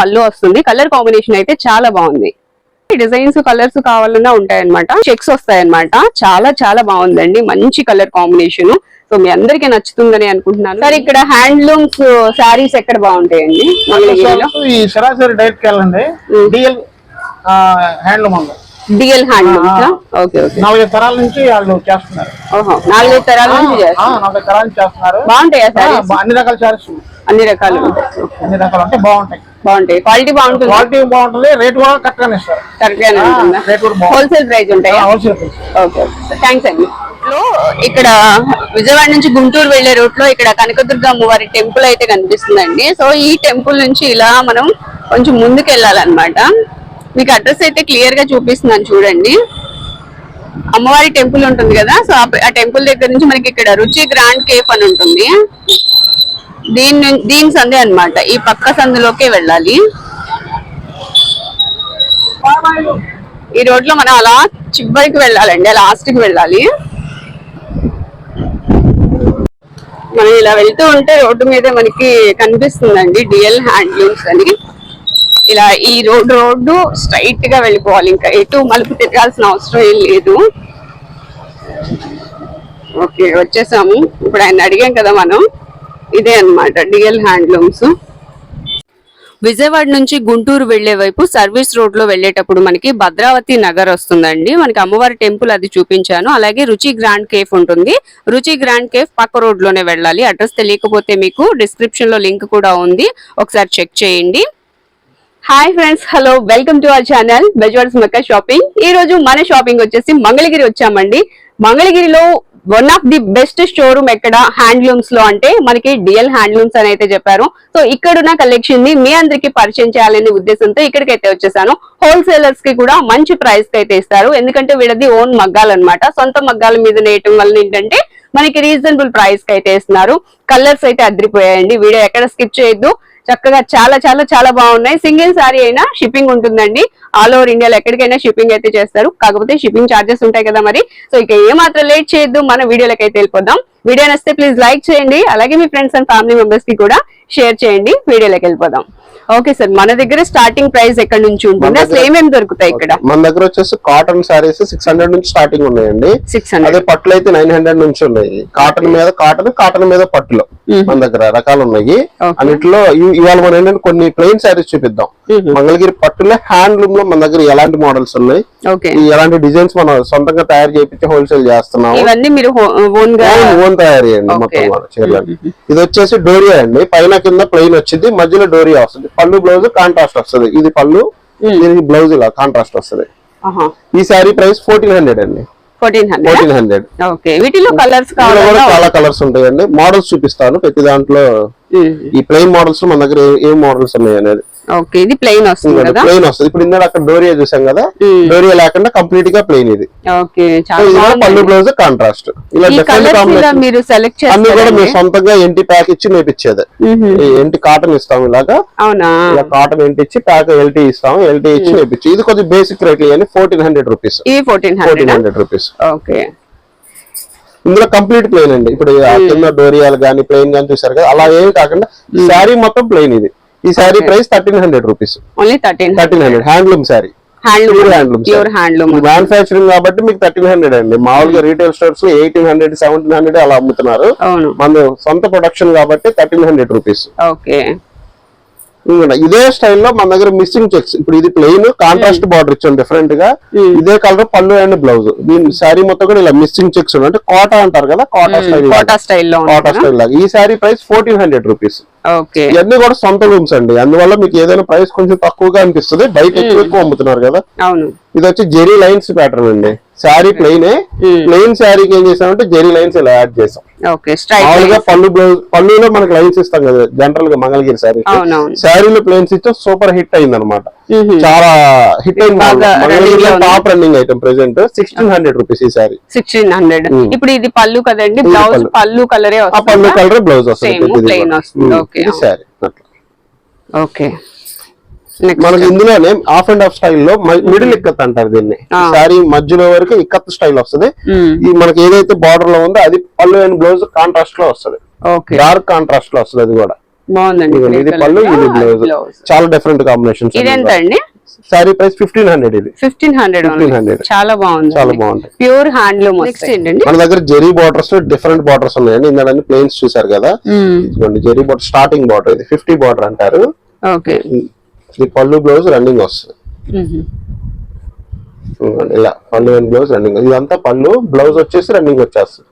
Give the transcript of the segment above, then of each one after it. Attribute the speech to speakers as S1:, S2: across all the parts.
S1: పళ్ళు వస్తుంది. Colour combination అయితే చాలా బాగుంది. డిజైన్స్ కలర్స్ కావాలన్నా ఉంటాయి అనమాట చెక్స్ వస్తాయి అనమాట చాలా చాలా బాగుందండి. మంచి కలర్ కాంబినేషన్. సో మీ అందరికీ నచ్చుతుందని అనుకుంటున్నాను. సార్ ఇక్కడ హ్యాండ్లూమ్స్ శారీస్ ఎక్కడ బాగుంటాయండి?
S2: ఈ సరాసరి డైరెక్ట్ వెళ్ళండి. DL handloom
S1: DL okay okay.
S2: నాలుగైదు తరాల నుంచి వాళ్ళు చేస్తున్నారు.
S1: ఓహో నాలుగైదు తరాల నుంచి
S2: ఆ,
S1: చేస్తారు
S2: నాలుగైదు తరాల నుంచి చేస్తున్నారు.
S1: బాగుంటాయా
S2: ఆ,
S1: సారీస్
S2: బా- అన్ని రకాల శారీస్.
S1: అన్ని రకాలు.
S2: అన్ని రకాలు అంటే బాగుంటాయి.
S1: బాగుంటాయి. క్వాలిటీ బాగుంటుంది.
S2: క్వాలిటీ బాగుంటుంది. రేట్ కూడా కరెక్ట్ గానే ఇస్తారు.
S1: కరెక్ట్ గానే ఉంటుందా.
S2: రేట్ కూడా
S1: హోల్సేల్ ప్రైస్ ఉంటాయా?
S2: హోల్సేల్
S1: ఓకే థ్యాంక్స్ అండి లో ఇక్కడ విజయవాడ నుంచి గుంటూరు వెళ్ళే రూట్లో ఇక్కడ కనకదుర్గ అమ్మవారి టెంపుల్ అయితే కనిపిస్తుందండి. సో ఈ టెంపుల్ నుంచి ఇలా మనం కొంచెం ముందుకు వెళ్ళాలన్నమాట మీకు అడ్రస్ అయితే క్లియర్గా చూపిస్తున్నాను చూడండి. అమ్మవారి టెంపుల్ ఉంటుంది కదా సో ఆ టెంపుల్ దగ్గర నుంచి మనకి ఇక్కడ రుచి గ్రాండ్ కేఫ్ అని ఉంటుంది. దీని దీని సందే అనమాట ఈ పక్క సందులోకే వెళ్ళాలి. ఈ రోడ్లో మనం అలా చివరికి వెళ్ళాలండి. లాస్ట్కి వెళ్ళాలి. మనం ఇలా వెళ్తూ ఉంటే రోడ్డు మీద మనకి కనిపిస్తుందండి డిఎల్ హ్యాండ్లూమ్స్ అని. ఇలా ఈ రోడ్డు రోడ్డు స్ట్రైట్గా వెళ్ళిపోవాలి. ఇంకా ఎటు మలుపు తిరగాల్సిన అవసరం ఏం లేదు. ఓకే వచ్చేసాము. ఇప్పుడు ఆయన అడిగాం కదా మనం. ఇదే అన్నమాట డిఎల్ హ్యాండ్లూమ్స్. విజయవాడ నుంచి గుంటూరు వెళ్ళే వైపు సర్వీస్ రోడ్లో వెళ్ళేటప్పుడు మనకి భద్రావతి నగర్ వస్తుందండి. మనకి అమ్మవారి టెంపుల్ అది చూపించాను. అలాగే రుచి గ్రాండ్ కేఫ్ ఉంటుంది. రుచి గ్రాండ్ కేఫ్ పక్క రోడ్లోనే వెళ్ళాలి. అడ్రస్ తెలియకపోతే మీకు డిస్క్రిప్షన్లో లింక్ కూడా ఉంది. ఒకసారి చెక్ చేయండి. Hi friends hello welcome to our channel Bezawads మక్క షాపింగ్ ఈ రోజు మన షాపింగ్ వచ్చేసి మంగళగిరి వచ్చామండి. మంగళగిరిలో one of the best showroom ఎక్కడ? హ్యాండ్లూమ్స్లో అంటే మనకి డిఎల్ హ్యాండ్లూమ్స్ అని అయితే చెప్పారు. సో ఇక్కడున్న కలెక్షన్ని మీ అందరికి పరిచయం చేయాలనే ఉద్దేశంతో ఇక్కడికి అయితే వచ్చేసాను. హోల్సేలర్స్కి కూడా మంచి ప్రైస్కి అయితే ఇస్తారు. ఎందుకంటే వీళ్ళది ఓన్ మగ్గాలు అనమాట సొంత మగ్గాల మీద నేయటం వల్ల ఏంటంటే మనకి రీజనబుల్ ప్రైస్కి అయితే ఇస్తున్నారు. కలర్స్ అయితే అదిరిపోయాయండి. వీడియో ఎక్కడ స్కిప్ చేయొద్దు. చక్కగా చాలా చాలా చాలా బాగున్నాయి. సింగిల్ సారీ అయినా షిప్పింగ్ ఉంటుందండి. ఆల్ ఓవర్ ఇండియాలో ఎక్కడికైనా షిప్పింగ్ అయితే చేస్తారు. కాకపోతే షిప్పింగ్ చార్జెస్ ఉంటాయి కదా మరి. సో ఇక ఏమాత్రం లేట్ చేయొద్దు. మన వీడియోలకి అయితే వెళ్ళిపోదాం. వీడియో నచ్చితే ప్లీజ్ లైక్ చేయండి. అలాగే మీ ఫ్రెండ్స్ అండ్ ఫ్యామిలీ మెంబర్స్కి కూడా షేర్ చేయండి. వీడియోలోకి వెళ్ళిపోదాం. ఓకే సార్ మన దగ్గర స్టార్టింగ్ ప్రైస్ ఎక్కడ నుంచి ఉంటుంది? అసలు ఏమేమి దొరుకుతాయి ఇక్కడ?
S3: మన దగ్గర వచ్చేసి కాటన్ సారీస్ సిక్స్ హండ్రెడ్ నుంచి స్టార్టింగ్ ఉన్నాయండి.
S1: సిక్స్
S3: అదే
S1: హండ్రెడ్
S3: పట్టులు అయితే నైన్ హండ్రెడ్ నుంచి ఉన్నాయి. కాటన్ మీద కాటన్ కాటన్ మీద పట్టులు మన దగ్గర రకాలు ఉన్నాయి. అన్నిట్లో ఇవాళ మనం ఏంటంటే కొన్ని ప్లెయిన్ సారీస్ చూపిద్దాం. మంగళగిరి పట్టులే హ్యాండ్లూమ్లో మన దగ్గర ఎలాంటి మోడల్స్ ఉన్నాయి? ఎలాంటి డిజైన్స్ మనం సొంతంగా తయారు చేయించి హోల్సేల్ చేస్తున్నాం
S1: ఓన్
S3: తయారు చేయండి
S1: Okay.
S3: మొత్తం చీరలు ఇది వచ్చేసి డోరియా అండి. పైన కింద ప్లెయిన్ వచ్చింది మధ్యలో డోరియా వస్తుంది. పళ్ళు బ్లౌజ్ కాంట్రాస్ట్ వస్తుంది. ఇది పళ్ళు దీనికి బ్లౌజ్ ఇలా కాంట్రాస్ట్ వస్తుంది. ఈ శారీ ప్రైస్ ఫోర్టీన్ హండ్రెడ్ అండి.
S1: Fourteen hundred. వీటిలో కలర్స్
S3: చాలా కలర్స్ ఉంటాయండి. మోడల్స్ చూపిస్తాను. ప్రతి దాంట్లో ఈ ప్లెయిన్ మోడల్స్ మన దగ్గర ఏ మోడల్స్ ఉన్నాయి అనేది
S1: ఓకే ఇది ప్లెయిన్ వస్తుంది కదా?
S3: ప్లెయిన్ వస్తుంది. ఇప్పుడు ఇందాక అక్కడ డోరియా చూసాం కదా? డోరియా లేకుండా కంప్లీట్గా ప్లెయిన్ ఇది.
S1: ఓకే చాలా.
S3: పళ్ళు బ్లౌజ్ కాంట్రాస్ట్ ఇలా
S1: ఈ మీరు సెలెక్ట్
S3: అన్ని కూడా మీరు సొంతంగా ఎంటి ప్యాక్ ఇచ్చి ఈ ఎంటి కాటన్ ఇస్తాం ఇలాగా?
S1: అవునా?
S3: ఇలా కాటన్ ఎంటి ఇచ్చి ప్యాక్ ఎల్టీ ఇస్తాం ఎల్టీ ఇచ్చి నేర్పించి ఇది కొద్దిగా బేసిక్ రేట్ అని ఫోర్టీన్ హండ్రెడ్ రూపీస్
S1: ఇది ఫోర్టీన్ హండ్రెడ్
S3: రూపీస్
S1: ఓకే.
S3: ఇందులో కంప్లీట్ ప్లెయిన్ అండి. ఇప్పుడు కింద డోరియాలు గానీ ప్లెయిన్ గానీ చూసారు కదా? అలా ఏమి కాకుండా శారీ మొత్తం ప్లెయిన్ ఇది. ఈ sari price thirteen hundred rupees
S1: only thirteen
S3: thirteen hundred handloom sari
S1: handloom. Pure handloom
S3: manufacturing కాబట్టి మీకు థర్టీన్ హండ్రెడ్ అండి. మామూలుగా రీటైల్ స్టోర్స్లో ఎయిటీన్ హండ్రెడ్ సెవెంటీన్ హండ్రెడ్ అలా అమ్ముతున్నారు. మన సొంత ప్రొడక్షన్ కాబట్టి థర్టీన్ హండ్రెడ్ రూపీస్
S1: ఓకే.
S3: ఇదే స్టైల్లో మన దగ్గర మిస్సింగ్ చెక్స్ ఇప్పుడు ఇది ప్లెయిన్ కాంట్రాస్ట్ బార్డర్ ఇచ్చాం డిఫరెంట్గా. ఇదే కలర్ పళ్ళు అండ్ బ్లౌజ్ దీని శారీ మొత్తం కూడా ఇలా మిస్సింగ్ చెక్స్ అంటే కోటా అంటారు కదా కోటా స్టైల్
S1: కోటా స్టైల్లో
S3: కోటా స్టైల్ లాగా. ఈ sari price fourteen hundred rupees ఇవన్నీ కూడా సొంత రూమ్స్ అండి. అందువల్ల మీకు ఏదైనా ప్రైస్ కొంచెం తక్కువగా అనిపిస్తుంది. బయట ఎక్కువ ఎక్కువ అమ్ముతున్నారు కదా. ఇది వచ్చి జెరీ లైన్స్ ప్యాటర్న్ అండి. శారీ ప్లెయిన్ ప్లెయిన్ శారీకి ఏం చేసామంటే జెరీ లైన్స్ ఇలా యాడ్ చేసాం. మామూలుగా పళ్ళు బ్లౌజ్ పళ్ళులో మనకి లైన్స్ ఇస్తాం కదా జనరల్గా మంగళగిరి శారీ శారీలో ప్లేన్స్ ఇస్తే సూపర్ హిట్ అయింది అనమాట చాలా హిట్ అయింది. Top running item present sixteen hundred rupees ఈ శారీ
S1: సిక్స్టీన్ హండ్రెడ్ ఇప్పుడు ఇది పళ్ళు కదండి బ్లౌజ్
S3: పళ్ళు.
S1: కలరే
S3: ఆ పళ్ళు కలర్ బ్లౌజ్ వస్తుంది అట్లా
S1: ఓకే
S3: మనకి ఇందులోనే హాఫ్ అండ్ హాఫ్ స్టైల్లో మిడిల్ ఇక్కత్ అంటారు దీన్ని. శారీ మధ్యలో వరకు ఇక్కత్ స్టైల్ వస్తుంది. ఈ మనకి ఏదైతే బార్డర్లో ఉందో అది పళ్ళు అండ్ బ్లౌజ్ కాంట్రాస్ట్లో వస్తుంది.
S1: ఓకే
S3: డార్క్ కాంట్రాస్ట్లో వస్తుంది అది కూడా.
S1: బాగుందండి
S3: ఇది పళ్ళు ఇది బ్లౌజ్
S1: blouse.
S3: చాలా డిఫరెంట్ కాంబినేషన్స్
S1: ఇది ఎంత అండి
S3: సారీ ప్రైస్ ఫిఫ్టీన్ హండ్రెడ్ ఇది.
S1: Fifteen hundred
S3: 1500.
S1: చాలా బాగుంది.
S3: చాలా బాగుంటాయి
S1: ప్యూర్ హ్యాండ్లూమ్ నెక్స్ట్ ఏంటండి?
S3: మన దగ్గర జెరీ బార్డర్స్లో డిఫరెంట్ బార్డర్స్ ఉన్నాయండి. ఇందులో ప్లేన్స్ చూసారు కదా? ఇదిగోండి జెరీ బార్డర్ స్టార్టింగ్ బార్డర్ ఇది. ఫిఫ్టీ బార్డర్ అంటారు.
S1: ఓకే
S3: ఇది పళ్ళు బ్లౌజ్ రన్నింగ్ వస్తుంది ఇలా పళ్ళు అండ్ బ్లౌజ్ రన్నింగ్ ఇదంతా పళ్ళు బ్లౌజ్ వచ్చేసి రన్నింగ్ వచ్చేస్తుంది.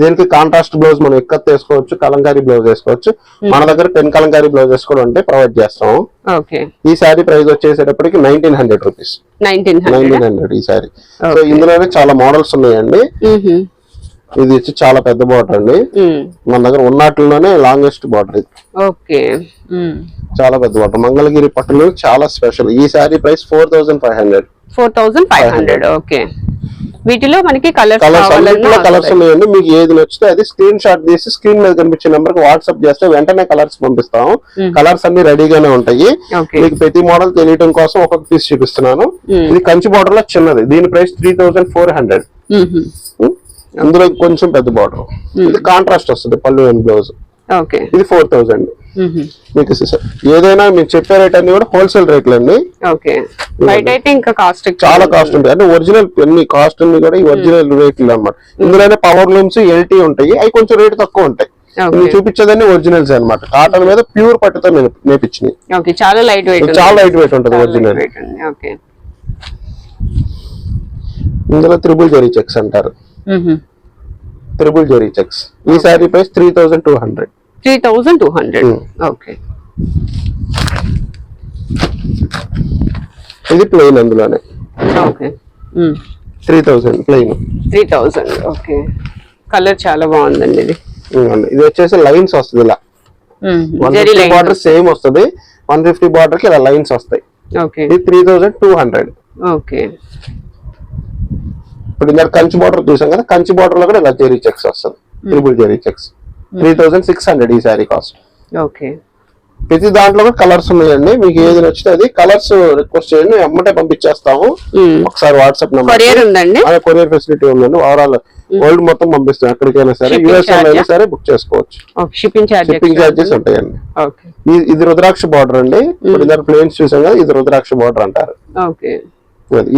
S3: దీనికి కాంట్రాస్ట్ బ్లౌజ్ మనం ఎక్కత్ వేసుకోవచ్చు కలంకారీ బ్లౌజ్ వేసుకోవచ్చు. మన దగ్గర పెన్ కలంకారీ బ్లౌజెస్ కూడా ఉంటే ప్రొవైడ్ చేస్తాం
S1: ఓకే.
S3: ఈ శారీ ప్రైస్ వచ్చేసేటప్పటికి nineteen hundred rupees
S1: nineteen hundred
S3: ఈ శారీ. సో ఇందులోనే చాలా మోడల్స్ ఉన్నాయండి. ఇది వచ్చి చాలా పెద్ద బార్డర్ అండి. మన దగ్గర ఉన్నట్లోనే లాంగెస్ట్ బార్డర్ ఇది.
S1: ఓకే.
S3: చాలా పెద్ద బార్డర్ మంగళగిరి పట్టులో చాలా స్పెషల్ ఈ sari price four thousand five hundred
S1: four thousand five hundred okay. వీటిలో మనకి కలర్స్
S3: కలర్స్ కలర్స్ ఉన్నాయండి. మీకు ఏది నచ్చితే అది స్క్రీన్ షాట్ తీసి స్క్రీన్ మీద కనిపించే నెంబర్కి వాట్సాప్ చేస్తే వెంటనే కలర్స్ పంపిస్తాం. కలర్స్ అన్ని రెడీగానే ఉంటాయి. మీకు ప్రతి మోడల్ తెలియటం కోసం ఒక్కొక్క పీస్ చూపిస్తున్నాను. ఇది కంచి బార్డర్లో చిన్నది. దీని price three thousand four hundred అందులో కొంచెం పెద్ద బార్డర్ ఇది కాంట్రాస్ట్ వస్తుంది పళ్ళు అండ్ బ్లౌజ్ ఇది ఫోర్ థౌసండ్ మీకు ఏదైనా మీకు చెప్పే రేట్ అన్ని కూడా హోల్సేల్ రేట్లు అండి. చాలా కాస్ట్ ఉంటాయి. అంటే ఒరిజినల్ అన్ని కాస్ట్ అన్ని కూడా ఈ ఒరిజినల్ రేట్లు అన్నమాట. ఇందులోనే పవర్ లూమ్స్ ఎల్టీ ఉంటాయి. అవి కొంచెం రేట్ తక్కువ ఉంటాయి. చూపించేదన్నీ ఒరిజినల్స్ అన్నమాట. కాటన్ మీద ప్యూర్ పట్టుతో నేర్పించినాయి
S1: ఓకే. చాలా లైట్ వెయిట్
S3: చాలా లైట్ వెయిట్ ఉంటుంది. Original
S1: okay.
S3: ఇందులో త్రిబుల్ జరీ చెక్స్ అంటారు. త్రిబుల్ జరీ చెక్స్ ఈ sari price three thousand two hundred
S1: three thousand two hundred
S3: Hmm.
S1: Okay
S3: ఇది ప్లెయిన్ అందులోనే.
S1: Okay
S3: three thousand plain
S1: three thousand okay colour చాలా బాగుందండి ఇది.
S3: ఇది వచ్చేసి లైన్స్ వస్తుంది ఇలా. వన్ ఫిఫ్టీ బార్డర్ సేమ్ వస్తుంది. వన్ ఫిఫ్టీ బార్డర్కి ఇలా లైన్స్ వస్తాయి.
S1: ఓకే
S3: ఇది three thousand two hundred
S1: okay
S3: ఇప్పుడు ఇందాక కంచి బార్డర్ చూసాం కదా కంచి బార్డర్లో కూడా ఇలా జెరీ చెక్స్ వస్తుంది triple zari checks three thousand six hundred ఈ శారీ కాస్ట్.
S1: ఓకే.
S3: ప్రతి దాంట్లో కూడా కలర్స్ ఉన్నాయండి. మీకు ఏది నచ్చితే అది కలర్స్ రిక్వెస్ట్ చేయండి. ఎమ్మటే పంపించేస్తాము. ఒకసారి వాట్సాప్ నెంబర్
S1: ఉందండి?
S3: అదే కొరియర్ ఫెసిలిటీ ఉందండి. ఓవరాల్ వరల్డ్ మొత్తం పంపిస్తాం ఎక్కడికైనా సరే.
S1: Shipping
S3: యూఎస్ అయినా? సరే బుక్ చేసుకోవచ్చు.
S1: షిప్పింగ్ ఛార్జ్
S3: షిప్పింగ్ చార్జెస్ ఉంటాయండి. ఇది రుద్రాక్ష బార్డర్ అండి. ఇప్పుడు ఇద్దరు ప్లేన్స్ చూసాం కదా ఇది రుద్రాక్ష బార్డర్ అంటారు.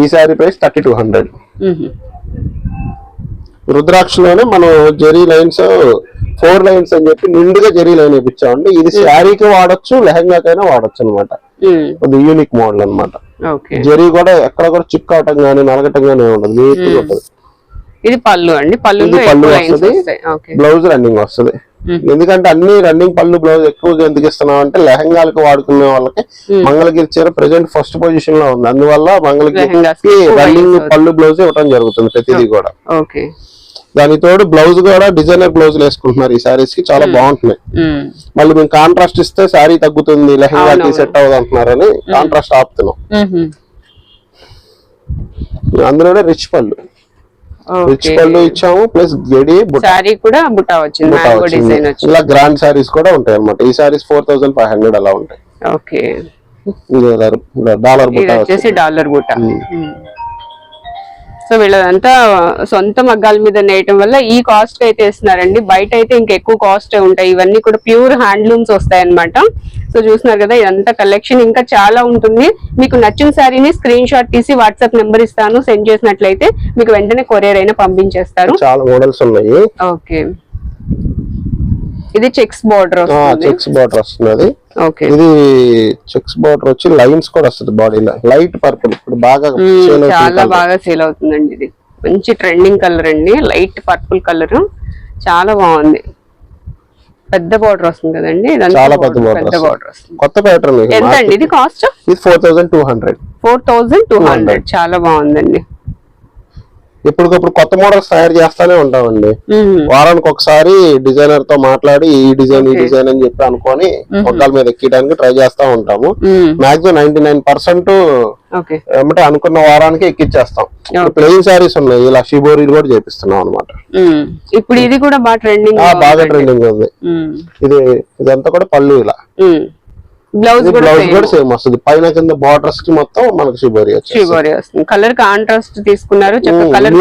S3: ఈ sari price thirty two hundred. రుద్రాక్షలోనే మనం జెరీ లైన్స్ ఫోర్ లైన్స్ అని చెప్పి నిండుగా జెరీ లైన్ వేయించామండి ఇది శారీకి వాడొచ్చు లెహంగాకైనా వాడొచ్చు అనమాట అది యూనిక్ మోడల్ అన్నమాట.
S1: ఓకే.
S3: జెరీ కూడా ఎక్కడ కూడా చిక్ అవటం గానీ నలగటం గానీ ఉండదు నీట్గా ఉంటుంది.
S1: ఇది పళ్ళు అండి?
S3: పళ్ళు
S1: లైన్స్
S3: వస్తది. బ్లౌజ్ రన్నింగ్ వస్తుంది. ఎందుకంటే అన్ని రన్నింగ్ పళ్ళు బ్లౌజ్ ఎక్కువగా ఎందుకు ఇస్తున్నాం అంటే లెహంగాలకు వాడుకునే వాళ్ళకి మంగళగిరి చీర ప్రెసెంట్ ఫస్ట్ పొజిషన్లో ఉంది. అందువల్ల మంగళగిరి రన్నింగ్ పళ్ళు బ్లౌజ్ ఇవ్వడం జరుగుతుంది ప్రతిదీ కూడా.
S1: ఓకే.
S3: దాని తోడు బ్లౌజ్ కూడా డిజైనర్ బ్లౌజ్ వేసుకుంటున్నారు ఈ సారీస్కి. చాలా బాగుంటున్నాయి. మళ్ళీ మేము కాంట్రాస్ట్ ఇస్తే శారీ తగ్గుతుంది లెహంగాకి. సెట్ అవ్వదు అంటున్నారని కాంట్రాస్ట్ ఆపుతున్నాం. అందులోనే రిచ్ పళ్ళు. రిచ్ పళ్ళు ఇచ్చాము ప్లస్ గడి
S1: కూడా వచ్చింది
S3: వచ్చింది. ఇలా గ్రాండ్ సారీస్ కూడా ఉంటాయి అన్నమాట. ఈ saris four thousand five hundred అలా ఉంటాయి.
S1: ఓకే.
S3: డాలర్ బుట్ట
S1: డాలర్ బుట్ట. సో వీళ్ళదంతా సొంత మగ్గాల మీద నేయటం వల్ల ఈ కాస్ట్ అయితే ఇస్తున్నారండి. బయట అయితే ఇంకా ఎక్కువ కాస్ట్ ఉంటాయి. ఇవన్నీ కూడా ప్యూర్ హ్యాండ్లూమ్స్ వస్తాయి అనమాట సో చూస్తున్నారు కదా ఇదంతా కలెక్షన్ ఇంకా చాలా ఉంటుంది. మీకు నచ్చిన శారీని స్క్రీన్ షాట్ తీసి వాట్సాప్ నెంబర్ ఇస్తాను. సెండ్ చేసినట్లయితే మీకు వెంటనే కొరియర్ అయినా పంపించేస్తారు.
S3: చాలా మోడల్స్ ఉన్నాయి.
S1: ఓకే. ఇది చెక్స్ బార్డర్ వస్తుంది.
S3: చెక్స్ బార్డర్ వస్తున్నది
S1: ఓకే.
S3: ఇది చెక్స్ బార్డర్ వచ్చి లైన్స్ కూడా వస్తుంది బాడీలో లైట్ పర్పుల్. ఇప్పుడు బాగా
S1: చాలా. బాగా సేల్ అవుతుందండి ఇది. మంచి ట్రెండింగ్ కలర్ అండి. Light purple colour. చాలా బాగుంది. పెద్ద బార్డర్ వస్తుంది కదండి.
S3: చాలా పెద్ద బార్డర్
S1: వస్తుంది.
S3: కొత్త ప్యాటర్న్
S1: ఎంత అండి ఇది కాస్ట్
S3: ఇది four thousand two hundred
S1: four thousand two hundred చాలా బాగుందండి.
S3: ఎప్పటికప్పుడు కొత్త మోడల్స్ తయారు చేస్తానే ఉంటామండి. వారానికి ఒకసారి డిజైనర్తో మాట్లాడి ఈ డిజైన్ ఈ. డిజైన్ అని చెప్పి అనుకొని ఒక్కల మీద ఎక్కడానికి ట్రై చేస్తా ఉంటాము. మాక్సిమం నైన్టీ నైన్ పర్సెంట్ ఏమంటే అనుకున్న వారానికి ఎక్కిచ్చేస్తాం. ప్లెయిన్ సారీస్ ఉన్నాయి ఇలా షిబోరీలు కూడా చేపిస్తున్నాం అనమాట.
S1: ఇప్పుడు ఇది కూడా బాగా ట్రెండింగ్
S3: బాగా ట్రెండింగ్ ఉంది. ఇది ఇదంతా కూడా పళ్ళు ఇలా.
S1: బ్లౌజ్ కూడా
S3: బ్లౌజ్. కూడా సేమ్ వస్తుంది. పైన కింద బార్డర్స్కి మొత్తం మనకి షిబోరి
S1: షిబోరి వస్తుంది. కలర్ కాంట్రాస్ట్ తీసుకున్నారు. కలర్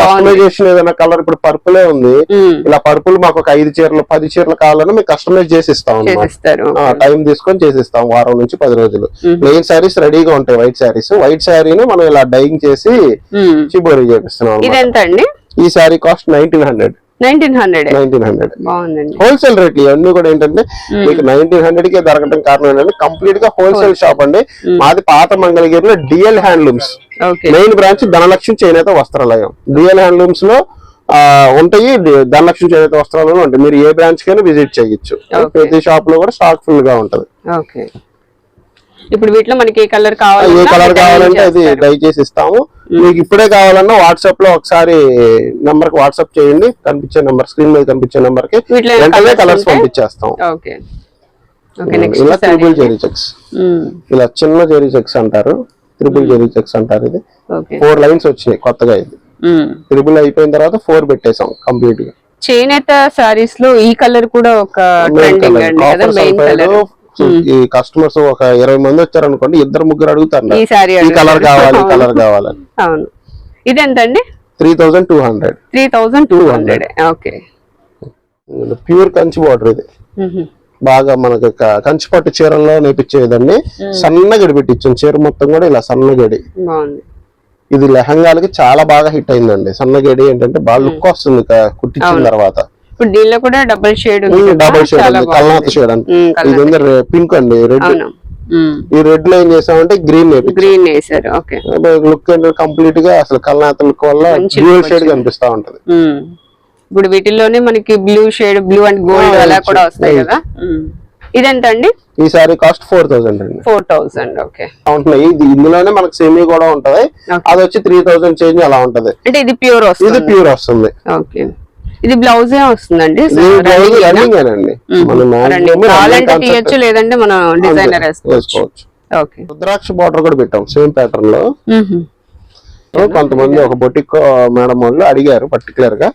S3: కస్టమైజేషన్ ఏదైనా కలర్ ఇప్పుడు పర్పులే ఉంది ఇలా పర్పుల్ మాకు ఒక ఐదు చీరలు పది చీరలు కావాలని మేము కస్టమైజ్ చేసి ఇస్తాం టైం తీసుకొని చేసిస్తాం వారం నుంచి పది రోజులు. ప్లెయిన్ శారీస్ రెడీగా ఉంటాయి వైట్ శారీస్ వైట్ శారీని మనం ఇలా డైయింగ్ చేసి. చిబోరి చేపిస్తున్నాం
S1: ఇది
S3: అన్నమాట.
S1: ఎంత అండి
S3: ఈ sari cost nineteen hundred
S1: nineteen hundred
S3: nineteen hundred.
S1: బాగుందండి.
S3: హోల్సేల్ రేట్లు ఇవన్నీ కూడా ఏంటంటే మీకు నైన్టీన్ హండ్రెడ్ కే దొరకడం కారణం ఏంటంటే కంప్లీట్గా హోల్సేల్ షాప్ అండి. మాది పాత మంగళగిరిలో DL handlooms.
S1: Okay.
S3: Main branch Dhanalakshmi చేనేత వస్త్రాలయం. డిఎల్ హ్యాండ్లూమ్స్లో ఆ, ఉంటాయి ధనలక్ష్మి చేనేత వస్త్రాలయం ఉంటాయి. మీరు ఏ బ్రాంచ్ కైనా విజిట్ చేయొచ్చు. ప్రతి షాప్లో కూడా స్టాక్ ఫుల్గా ఉంటది.
S1: ఓకే. ఇప్పుడు వీటిలో మనకి ఏ కలర్
S3: ఏ
S1: కావాలి
S3: కలర్ కావాలంటే అది డై చేసి ఇస్తాము. మీకు ఇప్పుడే కావాలన్నా వాట్సాప్లో ఒకసారి నెంబర్కి వాట్సాప్ చేయండి. కనిపించే నెంబర్ స్క్రీన్ మీద కనిపించే
S1: నెంబర్కి
S3: వెంటనే కలర్స్? పంపించేస్తాం. ఇలా త్రిబుల్ జెరీ చెక్స్ ఇలా చిన్న జెరీ చెక్స్ అంటారు. త్రిబుల్ జెరీ చెక్స్ అంటారు ఇది. ఫోర్ లైన్స్ వచ్చినాయి కొత్తగా ఇది. త్రిబుల్ అయిపోయిన తర్వాత ఫోర్ పెట్టేసాం కంప్లీట్గా.
S1: చేనేత సారీస్లో ఈ కలర్ కూడా ఒక ట్రెండింగ్
S3: కలర్ ఈ కస్టమర్స్ ఒక ఇరవై మంది వచ్చారు అనుకోండి ఇద్దరు ముగ్గురు అడుగుతారు
S1: ఈ
S3: కలర్ కావాలి కలర్ కావాలని.
S1: అవును. ఇది ఎంత అండి
S3: three thousand two hundred
S1: three thousand two hundred okay
S3: pure Kanchi border ఇది. బాగా మనకి కంచి పట్టు చీరల్లో నేర్పించేదండి సన్న గడి పెట్టించాం. చీర మొత్తం కూడా ఇలా సన్న గడి.
S1: బాగుంది.
S3: ఇది లెహంగాలకి చాలా బాగా హిట్ అయిందండి. సన్న గడి ఏంటంటే బాగా లుక్ వస్తుంది కుట్టించిన తర్వాత.
S1: ఇప్పుడు దీనిలో కూడా డబుల్ షేడ్
S3: డబల్ షేడ్ అండి. కల్నాథ్ షేడ్ అండి ఇది పింక్ అండి రెడ్ ఈ రెడ్లో ఏం చేసామంటే గ్రీన్
S1: గ్రీన్ వేసారు ఓకే
S3: లుక్ కంప్లీట్గా అసలు కల్నాథ్ లుక్ వల్ల డ్యూయల్ షేడ్ కనిపిస్తా ఉంటది.
S1: ఇప్పుడు వీటిల్లోనే మనకి blue shade blue and gold అలా కూడా వస్తాయి. కదా. ఇదెంత అండి
S3: ఈ సారీ కాస్ట్ ఫోర్ థౌసండ్ అండి.
S1: ఫోర్ థౌసండ్ ఓకే
S3: ఉంటున్నాయి ఇది ఇందులోనే మనకి సెమీ కూడా ఉంటది. అది వచ్చి త్రీ థౌసండ్ చేంజ్ అలా ఉంటది.
S1: అంటే ఇది ప్యూర్
S3: ఇది
S1: వస్తుంది
S3: ప్యూర్ వస్తుంది.
S1: ఓకే ఇది బ్లౌజ్ ఏ వస్తుందండి కావాలంటే తీయచ్చు లేదంటే మనం డిజైనర్ వేసుకోవచ్చు.
S3: రుద్రాక్ష బార్డర్ కూడా పెట్టాం సేమ్ ప్యాటర్న్లో. కొంతమంది ఒక బొటిక్ మేడం వాళ్ళు అడిగారు పర్టికులర్గా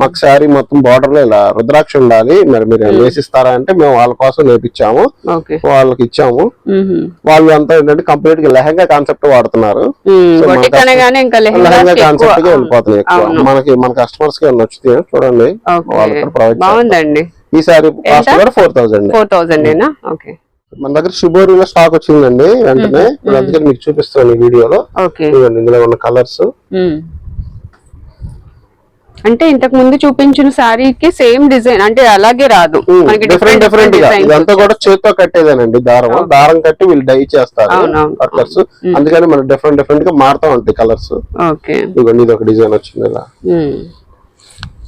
S3: మాకు శారీ మొత్తం బార్డర్లో ఇలా రుద్రాక్ష ఉండాలి మరి మీరు వేసిస్తారా అంటే మేము వాళ్ళ కోసం నేర్పించాము. వాళ్ళకి ఇచ్చాము. వాళ్ళు అంతా ఏంటంటే కంప్లీట్గా లెహంగా కాన్సెప్ట్ వాడుతున్నారు. లెహంగా కాన్సెప్ట్గా వెళ్ళిపోతున్నాయి ఎక్కువ. మనకి మన కస్టమర్స్కి నచ్చుతాయి? చూడండి. వాళ్ళకి ప్రొవైడ్
S1: బాగుందండి.
S3: ఈ సారీ కాస్ట్ కూడా four thousand
S1: four thousand okay.
S3: మన దగ్గర శుభోరిలో స్టాక్ వచ్చిందండి వెంటనే. అందుకని మీకు చూపిస్తాను ఈ వీడియోలో.
S1: ఓకే.
S3: ఇదిగోండి ఇందులో ఉన్న కలర్స్
S1: అంటే ఇంతకు ముందు చూపించిన శారీకి సేమ్ డిజైన్ అంటే అలాగే రాదు.
S3: డిఫరెంట్
S1: డిఫరెంట్గా.
S3: ఇదంతా కూడా చేత్తో కట్టేదేనండి దారం. దారం కట్టి వీళ్ళు డై చేస్తారు. వర్కర్స్ అందుకని మన డిఫరెంట్ డిఫరెంట్గా మారుతా ఉంటాయి కలర్స్
S1: ఓకే.
S3: ఇదిగోండి ఇది ఒక డిజైన్ వచ్చింది ఇలా.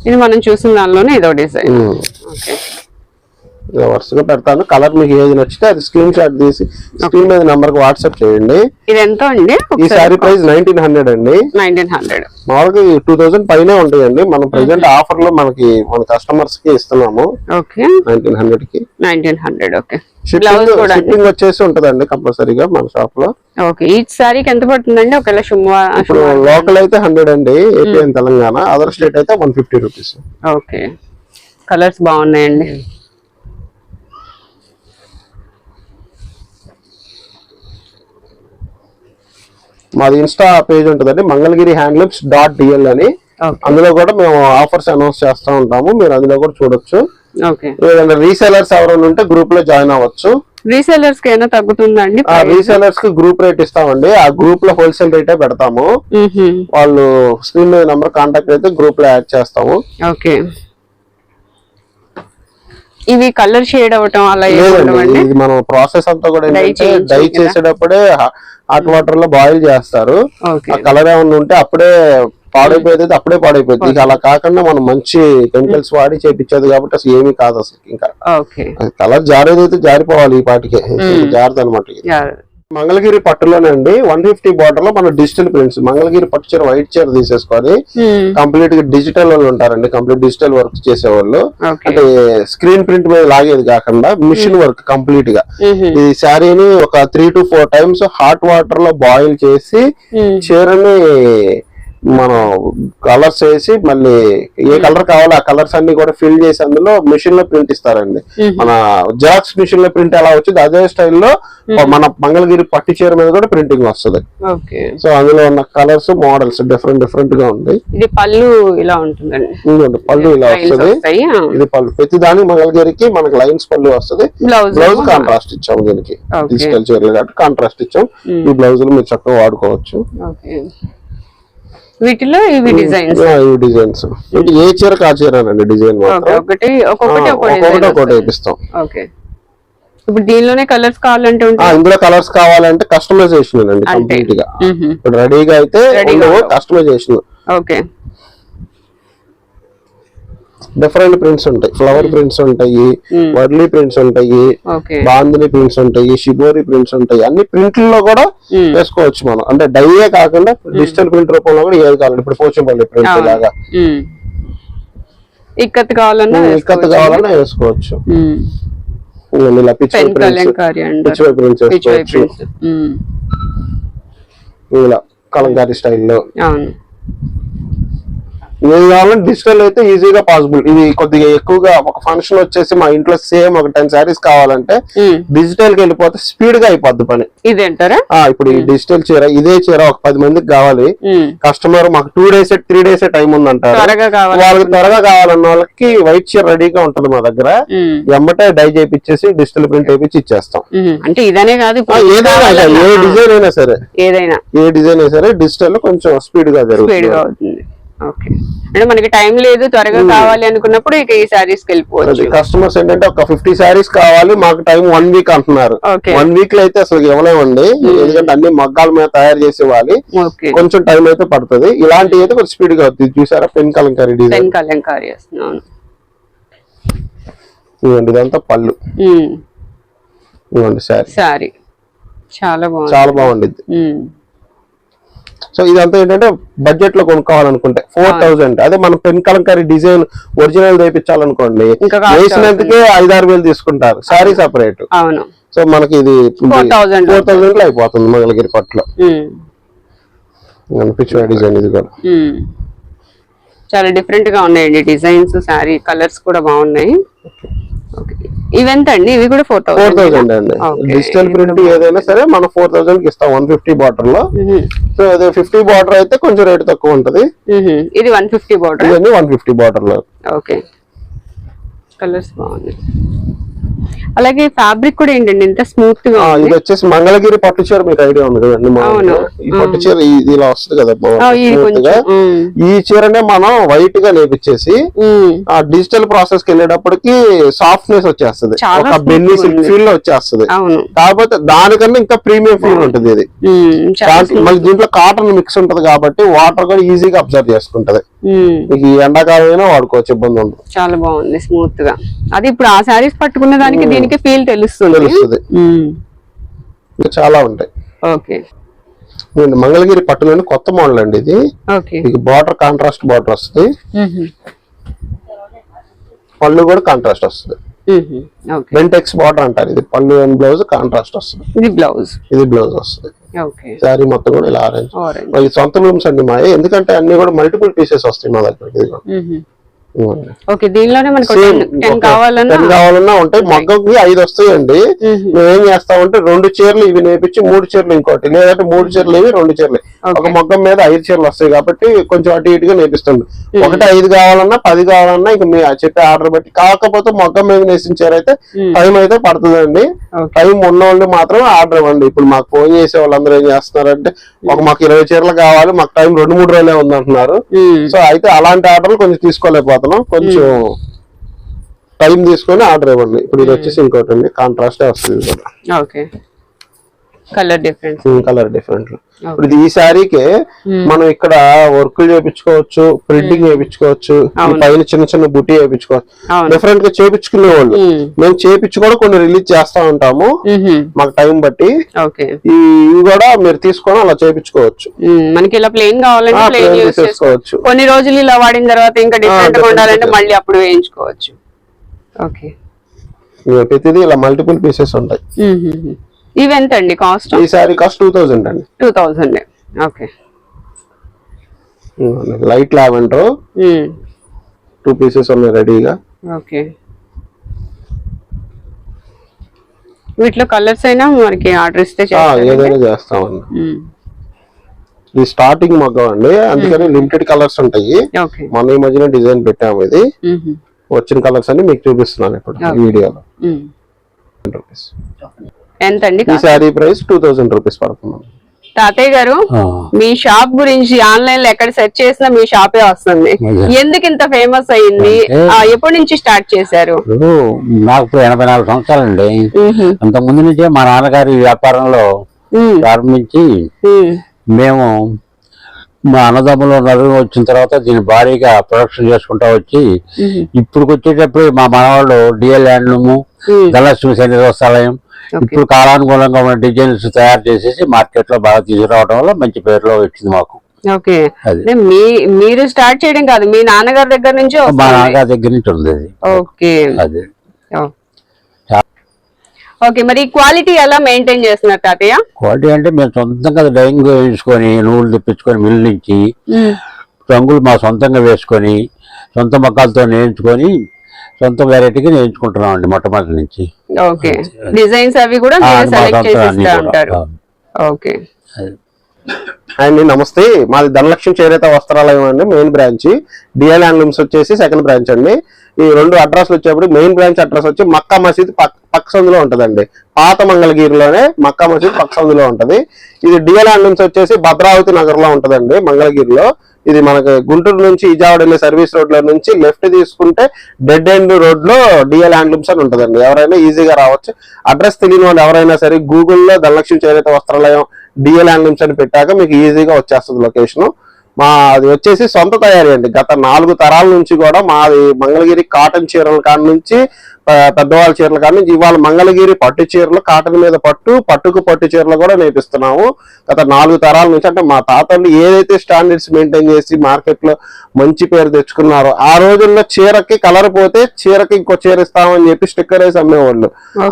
S1: ఇది మనం చూసిన దానిలోనే ఇదో డిజైన్. ఓకే.
S3: వరుసగా పెడతాను. కలర్ మీకు ఏది నచ్చితే అది స్క్రీన్ షాట్ తీసి స్క్రీన్ మీద నంబర్కి వాట్సాప్ చేయండి.
S1: ఇది ఎంత అండి?
S3: ఈ సారీ ప్రైస్ నైన్టీన్ హండ్రెడ్ అండి.
S1: నైన్టీన్ హండ్రెడ్
S3: మామూలుగా టూ థౌసండ్ పైనే ఉంటాయండి. మనం ప్రెసెంట్ ఆఫర్లో మనకి మన కస్టమర్స్కి ఇస్తున్నాము.
S1: ఓకే.
S3: నైన్టీన్ హండ్రెడ్కి.
S1: Nineteen hundred okay.
S3: షిప్పింగ్ వచ్చేసి ఉంటదండి కంపల్సరీగా మన షాప్లో
S1: ఓకే. ఈ సారీకి ఎంత పడుతుందండి? ఒకవేళ
S3: ఇప్పుడు లోకల్ అయితే హండ్రెడ్ అండి. AP and Telangana. Other state అయితే one fifty rupees
S1: okay. Colours బాగున్నాయండి.
S3: మాది ఇన్స్టా పేజ్ ఉంటుందండి మంగళగిరి హ్యాండ్లూమ్స్ డాట్ డిఎల్ అని. అందులో కూడా మేము ఆఫర్స్ అనౌన్స్ చేస్తూ ఉంటాము మీరు అందులో కూడా చూడొచ్చు.
S1: ఓకే.
S3: ఏదైనా రీసెలర్స్ ఎవరైనా ఉంటే గ్రూప్లో జాయిన్ అవ్వచ్చు.
S1: రీసెలర్స్కి తగ్గుతుందండి
S3: ఆ రీసెలర్స్కి గ్రూప్ రేట్ ఇస్తామండి ఆ గ్రూప్లో హోల్సేల్ రేటే పెడతాము. వాళ్ళు స్క్రీన్ మీద నెంబర్ కాంటాక్ట్ అయితే గ్రూప్లో యాడ్ చేస్తాము.
S1: ఓకే. ఇవి కలర్ షేడ్ అవటం అలా
S3: ఇది మనం ప్రాసెస్ అంతా కూడా డై. చేసేటప్పుడే హాట్ వాటర్లో బాయిల్ చేస్తారు. కలర్ ఏమన్నా ఉంటే అప్పుడే పాడైపోయేది అప్పుడే పాడైపోయింది. ఇక అలా కాకుండా మనం మంచి కెమికల్స్ వాడి చేపించేది కాబట్టి అసలు ఏమీ కాదు అసలు ఇంకా. కలర్ జారేది అయితే జారిపోవాలి ఈ పాటికి. జారదు అనమాట మంగళగిరి పట్టులోనే అండి వన్ ఫిఫ్టీ బార్డర్లో మన డిజిటల్ ప్రింట్స్ మంగళగిరి పట్టు చీర వైట్ చీర తీసేసుకొని కంప్లీట్గా డిజిటల్ వాళ్ళు ఉంటారండి. కంప్లీట్ డిజిటల్ వర్క్ చేసేవాళ్ళు.
S1: ఓకే
S3: అంటే స్క్రీన్ ప్రింట్ మీద లాగేది కాకుండా మిషన్ వర్క్ కంప్లీట్గా. ఈ శారీని ఒక three to four times hot వాటర్లో బాయిల్ చేసి చీరని మనం కలర్స్ వేసి మళ్ళీ ఏ కలర్ కావాలో ఆ కలర్స్ అన్ని కూడా ఫిల్ చేసి అందులో మిషన్లో ప్రింట్ ఇస్తారండి. మన జిరాక్స్ మిషన్లో ప్రింట్ ఎలా వచ్చింది అదే స్టైల్లో మన మంగళగిరి పట్టు చీర మీద కూడా ప్రింటింగ్ వస్తుంది.
S1: ఓకే
S3: సో అందులో ఉన్న కలర్స్ మోడల్స్ డిఫరెంట్ డిఫరెంట్గా
S1: ఇది పళ్ళు ఇలా ఉంటుందండి.
S3: ఇదిగోండి, పళ్ళు ఇలా వస్తుంది. ఇది పళ్ళు. ప్రతి దానికి మంగళగిరికి మనకి లైన్స్ పళ్ళు వస్తుంది.
S1: బ్లౌజ్
S3: కాంట్రాస్ట్ ఇచ్చాము దీనికి. డిజిటల్ చీరలు కాబట్టి కాంట్రాస్ట్ ఇచ్చాం ఈ బ్లౌజులు మీరు చక్కగా వాడుకోవచ్చు.
S1: వీటిలో ఇవి డిజైన్స్.
S3: ఆ, ఈ డిజైన్స్. అంటే ఏ చీరకు ఆ చీరనండి డిజైన్
S1: ఒకటి ఒక్కొక్కటి
S3: ఒక్కొక్కటి ఒక్కొక్కటి వేపిస్తాం
S1: ఓకే. ఇప్పుడు దీనిలోనే కలర్స్ కావాలంటే
S3: ఇందులో కలర్స్ కావాలంటే కస్టమైజేషన్ అండి
S1: కంప్లీట్గా.
S3: ఇప్పుడు రెడీగా అయితే. Customization
S1: okay.
S3: డిఫరెంట్ ప్రింట్స్ ఉంటాయి. ఫ్లవర్ ప్రింట్స్ ఉంటాయి వర్లీ ప్రింట్స్ ఉంటాయి బాందిని ప్రింట్స్ ఉంటాయి షిబోరి ప్రింట్స్ ఉంటాయి. అన్ని ప్రింట్లలో కూడా
S1: మ్మ్.
S3: వేసుకోవచ్చు మనం. అంటే డైయే కాకుండా డిజిటల్ ప్రింట్ రూపంలో కూడా ఏది కావాలి ఇప్పుడు పోచంపల్లి ప్రింట్. లాగా.
S1: ఇక్కత్ కావాలన్నా
S3: ఇక్కత్ కావాలన్నా వేసుకోవచ్చు. ఇలా పిచ్చి ప్రింట్స్
S1: కలంకారీ
S3: వేసుకోవచ్చు. ఇలా స్టైల్లో ఏది కావాలంటే డిజిటల్ అయితే ఈజీగా పాసిబుల్ ఇది కొద్దిగా ఎక్కువగా ఒక ఫంక్షన్ వచ్చేసి మా ఇంట్లో సేమ్ ఒక టెన్ శారీస్ కావాలంటే. డిజిటల్కి వెళ్ళిపోతే స్పీడ్గా అయిపోద్ది పని.
S1: ఇదేంటారా
S3: ఇప్పుడు ఈ డిజిటల్ చీర ఇదే చీర ఒక పది మందికి కావాలి. కస్టమర్ మాకు two days three days time ఉందంటారు. వాళ్ళకి త్వరగా కావాలన్న వాళ్ళకి వైట్ చీర రెడీగా ఉంటుంది మా దగ్గర.
S1: మ్మ్.
S3: ఎమ్మటే డై చేపించేసి డిజిటల్ ప్రింట్ వేపించి ఇచ్చేస్తాం.
S1: అంటే ఇదనే కాదు
S3: ఏదైనా ఏ డిజైన్ అయినా సరే.
S1: ఏదైనా.
S3: ఏ డిజైన్ అయినా సరే డిజిటల్ కొంచెం
S1: స్పీడ్గా
S3: జరుగుతుంది.
S1: ఓకే. అంటే మనకి టైం లేదు త్వరగా కావాలి అనుకున్నప్పుడు ఇక ఈ సారీస్ వెళ్ళిపోవచ్చు.
S3: కస్టమర్స్ ఏంటంటే ఒక ఫిఫ్టీ శారీస్ కావాలి మాకు టైం వన్ వీక్ అంటున్నారు. వన్ వీక్లో అయితే అసలు ఇవ్వలేమండి. ఎందుకంటే అన్ని మగ్గాల మీద తయారు చేసి ఇవ్వాలి కొంచెం టైం అయితే పడుతుంది. ఇలాంటి అయితే కొంచెం స్పీడ్గా అవుతుంది. చూసారా? Pen Kalamkari design
S1: pen Kalamkari
S3: ఇవ్వండి ఇదంతా పళ్ళు. ఇవ్వండి శారీ.
S1: సారీ చాలా బాగుంది.
S3: చాలా బాగుండిద్ది.
S1: మ్మ్.
S3: సో ఇదంతా ఏంటంటే బడ్జెట్లో కొనుక్కోవాలనుకుంటే ఫోర్ థౌసండ్ అదే మనం pen Kalamkari design original
S1: cost
S3: వేసినందుకే ఐదారు వేలు తీసుకుంటారు శారీ సపరేట్.
S1: అవును.
S3: సో మనకి ఇది
S1: 4,000
S3: ఫోర్ థౌసండ్లో అయిపోతుంది మంగళగిరి. పిచ్చి డిజైన్ ఇది కూడా.
S1: చాలా డిఫరెంట్గా ఉన్నాయండి డిజైన్స్ సారీ కలర్స్ కూడా బాగున్నాయి. ఇవెంత అండి ఇవి కూడా ఫోర్
S3: ఫోర్ థౌసండ్ అండి. డిజిటల్ ప్రింట్ ఏదైనా సరే మనం ఫోర్ థౌసండ్కి ఇస్తాం వన్ ఫిఫ్టీ బార్డర్లో. సో అదే ఫిఫ్టీ బార్డర్ అయితే కొంచెం రేట్ తక్కువ ఉంటది.
S1: ఇది వన్ ఫిఫ్టీ బార్డర్
S3: ఇవన్నీ వన్ ఫిఫ్టీ బార్డర్లో.
S1: ఓకే కలర్స్ బాగున్నాయి. అలాగే ఫ్యాబ్రిక్ కూడా ఏంటండి? ఇంత స్మూత్గా
S3: ఇది వచ్చేసి మంగళగిరి పట్టు చీర మీకు ఐడియా ఉంది కదండి. ఈ పట్టు చీర ఇలా వస్తుంది కదా. ఈ చీరనే మనం వైట్గా నేపిచ్చేసి
S1: మ్మ్.
S3: ఆ డిజిటల్ ప్రాసెస్కి వెళ్ళేటప్పటికి సాఫ్ట్నెస్ వచ్చేస్తుంది. ఒక బెన్నీ సిల్క్. ఫీల్లో వచ్చేస్తుంది. కాకపోతే దానికన్నా ఇంకా ప్రీమియం ఫీల్ ఉంటుంది ఇది. మళ్ళీ దీంట్లో కాటన్ మిక్స్ ఉంటది కాబట్టి వాటర్ కూడా ఈజీగా అబ్జర్వ్ చేసుకుంటది. మీకు ఈ ఎండాకాలం అయినా వాడుకోవచ్చు ఇబ్బంది ఉండదు.
S1: చాలా బాగుంది స్మూత్గా. అది ఇప్పుడు ఆ శారీస్ పట్టుకున్న దానికి దీనికి ఫీల్ తెలుస్తుంది.
S3: తెలుస్తుంది. చాలా ఉంటాయి.
S1: ఓకే.
S3: మంగళగిరి పట్టులోని కొత్త మోడల్ అండి ఇది.
S1: ఓకే.
S3: మీకు బార్డర్ కాంట్రాస్ట్ బార్డర్ వస్తుంది. పళ్ళు కూడా కాంట్రాస్ట్ వస్తుంది. బెంటెక్స్ బార్డర్ అంటారు ఇది. పళ్ళు అండ్ బ్లౌజ్ కాంట్రాస్ట్ వస్తుంది.
S1: ఇది బ్లౌజ్.
S3: ఇది బ్లౌజ్ వస్తుంది. శారీ మొత్తం కూడా ఇలా ఆరెంజ్ సొంత రూమ్స్ అండి మా ఎందుకంటే అన్ని కూడా మల్టిపుల్ పీసెస్ వస్తాయి మా దగ్గర.
S1: ఓకే. దీనిలోనే మనకు
S3: సేమ్
S1: టెన్ కావాలన్నా
S3: ఉంటాయి. మగ్గంకి ఐదు వస్తాయండి.
S1: మ్మ్.
S3: ఏం చేస్తామంటే రెండు చీరలు ఇవి నేర్పించి మూడు చీరలు ఇంకోటి. లేదంటే మూడు చీరలు ఇవి రెండు చీరలు. ఒక మగ్గం మీద ఐదు చీరలు వస్తాయి కాబట్టి కొంచెం అటు ఇటుగా నేర్పిస్తుంది ఒకటి ఐదు కావాలన్నా పది కావాలన్నా ఇక మీ చెప్పే ఆర్డర్ బట్టి. కాకపోతే మగ్గం మీద నేసిన చీర అయితే టైం అయితే పడుతుందండి. టైం ఉన్న వాళ్ళు మాత్రం ఆర్డర్ ఇవ్వండి. ఇప్పుడు మాకు ఫోన్ చేసే వాళ్ళందరూ ఏం చేస్తున్నారంటే ఒక మాకు ఇరవై చీరలు కావాలి మాకు టైం రెండు మూడు రోజులే ఉందంటున్నారు. సో అయితే అలాంటి ఆర్డర్లు కొంచెం తీసుకోలేకపోతున్నాం కొంచెం టైం తీసుకొని ఆర్డర్ ఇవ్వండి. ఇప్పుడు ఇది వచ్చేసి ఇంకోటి అండి కాంట్రాస్ట్ వస్తుంది.
S1: Okay. Colour difference
S3: colour different. ఇప్పుడు ఈ శారీకి మనం ఇక్కడ వర్క్ చేపించుకోవచ్చు ప్రింటింగ్ చేపించుకోవచ్చు ఈ పైన చిన్న చిన్న బుట్టి చేపించుకోవచ్చు.
S1: అవును.
S3: డిఫరెంట్గా చేపించుకునే వాళ్ళు
S1: మ్మ్.
S3: మేము చేపించి కూడా కొన్ని రిలీజ్ చేస్తా ఉంటాము. మాకు టైం బట్టి. ఇవి కూడా మీరు తీసుకొని అలా చేపించుకోవచ్చు.
S1: మ్మ్. మనకి ఇలా ప్లెయిన్ కావాలంటే యూస్ చేసుకోవచ్చు. కొన్ని రోజులు ఇలా వాడిన తర్వాత ఇంకా
S3: డిఫరెంట్గా
S1: ఉండాలంటే. మళ్ళీ అప్పుడు వేయించుకోవచ్చు. ఓకే
S3: ప్రతిదీ ఇలా మల్టిపుల్ పీసెస్ ఉంటాయి.
S1: మ్మ్. ఇవి ఎంత అండి కాస్ట్?
S3: ఈ శారీ కాస్ట్ టూ థౌజండ్ అండి.
S1: Two thousand okay.
S3: Light lavender. Two pieces ఉన్నాయి రెడీగా
S1: ఓకే. వీటిలో కలర్స్ అయినా మనకి ఆర్డర్ ఇస్తే?
S3: ఏదైనా చేస్తామండి. ఇది స్టార్టింగ్ మగ్గం అండి. అందుకని లిమిటెడ్ కలర్స్ ఉంటాయి.
S1: ఓకే.
S3: మన ఈ మధ్యన డిజైన్ పెట్టాము ఇది. వచ్చిన కలర్స్ అన్ని మీకు చూపిస్తున్నాను ఇప్పుడు వీడియోలో. రూపీస్
S1: ఎంత అండి
S3: ఈ sari price two thousand rupees పడుతుంది
S1: తాతయ్య గారు మీ షాప్ గురించి ఆన్లైన్లో ఎక్కడ సెర్చ్ చేసినా మీ షాపే వస్తుంది. ఎందుకు ఇంత ఫేమస్ అయింది? ఎప్పటి నుంచి స్టార్ట్ చేశారు?
S4: నాకు ఎనభై నాలుగు సంవత్సరాలండి అంత ముందు నుంచే మా నాన్నగారి వ్యాపారంలో. ప్రారంభించి
S1: మ్మ్.
S4: మా అన్నదమ్ములు నలుగురు వచ్చిన తర్వాత దీన్ని భారీగా ప్రొడక్షన్ చేసుకుంటా వచ్చి ఇప్పుడు వచ్చేటప్పుడు మా మనవాళ్ళు డిఎల్ హ్యాండ్లూము. ధనలక్ష్మి శని వస్తాలయం ఇప్పుడు కాలానుగుణంగా ఉన్న డిజైన్స్ తయారు చేసేసి మార్కెట్లో బాగా తీసుకురావడం వల్ల మంచి పేరులో వచ్చింది మాకు.
S1: ఓకే మీ మీరు స్టార్ట్ చేయడం కాదు మీ నాన్నగారి దగ్గర నుంచి
S4: మా. నాన్నగారి దగ్గర నుంచి ఉంది అది.
S1: ఓకే
S4: అది.
S1: ఓకే మరి క్వాలిటీ ఎలా మెయింటైన్ చేస్తున్నారు తాతయ్య?
S4: క్వాలిటీ అంటే మేము సొంతంగా డైయింగ్ వేయించుకొని నూనెలు తెప్పించుకొని మిల్ నుంచి రంగులు మా సొంతంగా వేసుకొని సొంత మొక్కలతో నేర్చుకొని సొంత వెరైటీగా నేర్చుకుంటున్నాం అండి మొట్టమొదటి నుంచి.
S1: ఓకే. డిజైన్స్ అవి కూడా సెలెక్ట్ చేసి. ఉంటారు. ఓకే.
S4: అది.
S3: అండి నమస్తే. మాది ధనలక్ష్మి చేనేత వస్త్రాలయం అండి మెయిన్ బ్రాంచ్ డిఎల్ హ్యాండ్లూమ్స్ వచ్చేసి సెకండ్ బ్రాంచ్ అండి. ఈ రెండు అడ్రస్లు వచ్చేప్పుడు మెయిన్ బ్రాంచ్ అడ్రస్ వచ్చి మక్కా మసీద్ పక్ పక్క సందులో ఉంటదండి. పాత మంగళగిరిలోనే మక్కా మసీద్ పక్క సందులో ఉంటది. ఇది డిఎల్ హ్యాండ్లూమ్స్ వచ్చేసి భద్రావతి నగర్లో ఉంటదండి మంగళగిరిలో. ఇది మనకి గుంటూరు నుంచి ఈజావాడ వెళ్ళే సర్వీస్ రోడ్ల నుంచి లెఫ్ట్ తీసుకుంటే డెడ్ ఎండ్ రోడ్లో డిఎల్ హ్యాండ్లూమ్స్ అని ఉంటుందండి. ఎవరైనా ఈజీగా రావచ్చు. అడ్రస్ తెలియని వాళ్ళు ఎవరైనా సరే గూగుల్లో ధనలక్ష్మి చేనేత వస్త్రాలయం డిఎల్ హ్యాండ్లూమ్స్ అని పెట్టాక మీకు ఈజీగా వచ్చేస్తుంది లొకేషన్. మా అది వచ్చేసి సొంత తయారీ అండి. గత నాలుగు తరాల నుంచి కూడా మాది మంగళగిరి కాటన్ చీరల కాడ నుంచి పెద్దవాళ్ళ చీరల కాడ నుంచి ఇవాళ మంగళగిరి పట్టు చీరలు కాటన్ మీద పట్టు పట్టుకు పట్టు చీరలు కూడా నేర్పిస్తున్నాము. గత నాలుగు తరాల నుంచి అంటే మా తాతలు ఏదైతే స్టాండర్డ్స్ మెయింటైన్ చేసి మార్కెట్లో మంచి పేరు తెచ్చుకున్నారో ఆ రోజుల్లో చీరకి కలర్ పోతే చీరకి ఇంకో చీర ఇస్తామని చెప్పి స్టిక్కర్ వేసి అమ్మేవాళ్ళు.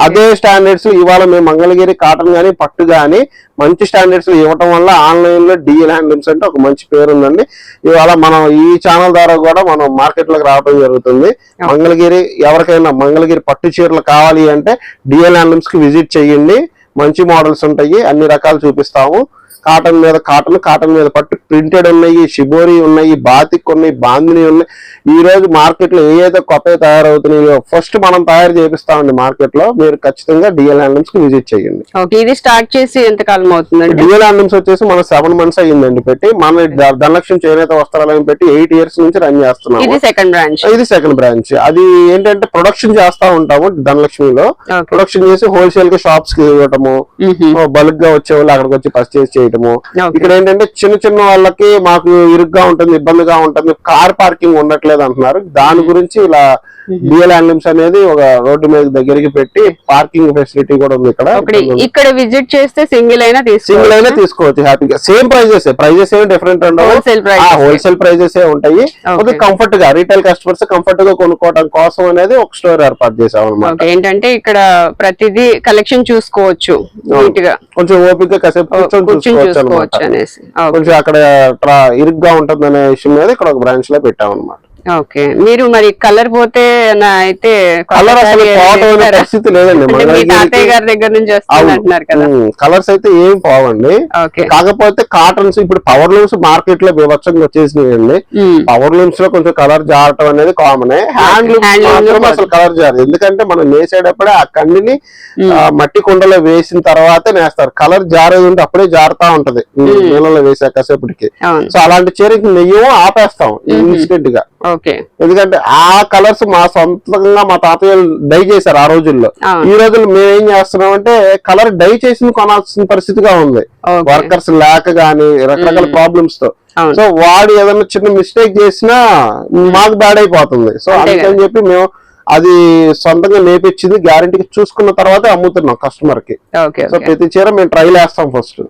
S3: అదే స్టాండర్డ్స్ ఇవాళ మేము మంగళగిరి కాటన్ గానీ పట్టు గానీ మంచి స్టాండర్డ్స్ ఇవ్వటం వల్ల ఆన్లైన్లో డిఎల్ హ్యాండ్లూమ్స్ అంటే ఒక మంచి పేరు ఉందండి. ఇవాళ మనం ఈ ఛానల్ ద్వారా కూడా మనం మార్కెట్లోకి రావడం జరుగుతుంది. మంగళగిరి ఎవరికైనా మంగళగిరి పట్టు చీరలు కావాలి అంటే డిఎల్ హ్యాండ్లూమ్స్కి విజిట్ చేయండి. మంచి మోడల్స్ ఉంటాయి. అన్ని రకాలు చూపిస్తాము. కాటన్ మీద కాటన్ కాటన్ మీద పట్టు. ప్రింటెడ్ ఉన్నాయి షిబోరి ఉన్నాయి బాతిక్ ఉన్నాయి బాందిని ఉన్నాయి. ఈ రోజు మార్కెట్లో ఏదైతే కొత్తవి తయారవుతున్నాయో ఫస్ట్ మనం తయారు చేపిస్తామండి మార్కెట్లో. మీరు ఖచ్చితంగా డిఎల్ హ్యాండ్లూమ్స్కి విజిట్ చేయండి.
S1: ఇది స్టార్ట్ చేసి ఎంత కాలం అవుతుందండి?
S3: డిఎల్ హ్యాండ్లూమ్స్ వచ్చేసి మన సెవెన్ మంత్స్ అయ్యిందండి పెట్టి. మన ధనలక్ష్మి చేనేత వస్త్రాలయం పెట్టి ఎయిట్ ఇయర్స్ నుంచి రన్ చేస్తున్నాము.
S1: ఇది సెకండ్ బ్రాంచ్
S3: ఇది సెకండ్ బ్రాంచ్ అది ఏంటంటే ప్రొడక్షన్ చేస్తా ఉంటాము ధనలక్ష్మిలో. ప్రొడక్షన్ చేసి హోల్సేల్గా షాప్స్కి ఇవ్వటము. బల్క్గా వచ్చే వాళ్ళు అక్కడికి వచ్చి పర్చేస్ చేయటము. ఇక్కడ ఏంటంటే చిన్న చిన్న వాళ్ళకి మాకు ఇరుగ్గా ఉంటుంది ఇబ్బందిగా ఉంటుంది కార్ పార్కింగ్ ఉండట్లేదు అంటున్నారు. దాని గురించి ఇలా డిఎల్ హ్యాండ్లూమ్స్ అనేది ఒక రోడ్డు మీద దగ్గరికి పెట్టి పార్కింగ్ ఫెసిలిటీ కూడా ఉంది ఇక్కడ.
S1: ఇక్కడ విజిట్ చేస్తే సింగిల్ అయినా
S3: సింగిల్ అయినా
S1: తీసుకోవచ్చు
S3: హ్యాపీగా. సేమ్ ప్రైజెస్ ప్రైజెస్ ఏమి డిఫరెంట్ ఉండవు. హోల్సేల్ ప్రైజెస్ ఉంటాయి. కంఫర్ట్గా రీటైల్ కస్టమర్స్ కంఫర్ట్గా కొనుక్కోవడం కోసం అనేది ఒక స్టోర్ ఏర్పాటు చేసాం అనమాట
S1: ఏంటంటే ఇక్కడ ప్రతిదీ కలెక్షన్ చూసుకోవచ్చు నీట్గా
S3: కొంచెం ఓపిక కాసేపు చూసుకోవచ్చు. కొంచెం అక్కడ ఇరుగ్గా ఉంటుంది అనే విషయం మీద ఇక్కడ ఒక బ్రాంచ్లో పెట్టాం అనమాట
S1: ఓకే. మీరు మరి కలర్ పోతే అయితే
S3: కలర్ అసలు
S1: వేస్తారా?
S3: పరిస్థితి లేదండి.
S1: తాతయ్య గారి దగ్గర నుంచి వస్తుంది అంటున్నారు కదా.
S3: కలర్స్ అయితే ఏం పోవండి. కాకపోతే కాటన్స్ ఇప్పుడు పవర్ లూమ్స్ మార్కెట్లో బీభత్సంగా వచ్చేసినాయండి. పవర్ లూమ్స్లో కొంచెం కలర్ జారటం అనేది common handlooms
S1: Hand looms
S3: మాత్రం
S1: లో
S3: అసలు కలర్ జారదు. ఎందుకంటే మనం నేసేటప్పుడే ఆ కండిని మట్టి కుండలో వేసిన తర్వాతే నేస్తారు. కలర్ జారేది ఉంటే అప్పుడే జారుతా ఉంటది. నీళ్ళలో వేసా కాసేపటికి
S1: అవును.
S3: సో అలాంటి చీరకి నెయ్యం ఆపేస్తాం
S1: ఇన్స్టెంట్గా
S3: ఎందుకంటే ఆ కలర్స్ మా సొంతంగా మా తాతయ్య డై చేశారు ఆ రోజుల్లో. ఈ రోజుల్లో మేము ఏం చేస్తున్నాం అంటే కలర్ డై చేసింది కొనాల్సిన పరిస్థితిగా ఉంది. వర్కర్స్ లేక గానీ రకరకాల
S1: ప్రాబ్లమ్స్తో.
S3: సో వాడు ఏదైనా చిన్న మిస్టేక్ చేసినా మాకు బ్యాడ్ అయిపోతుంది. సో అందుకని చెప్పి మేము అది సొంతంగా నేర్పించింది గ్యారంటీకి చూసుకున్న తర్వాత అమ్ముతున్నాం కస్టమర్కి.
S1: ఓకే
S3: సో ప్రతి చీర మేము ట్రైల్ వేస్తాం ఫస్ట్.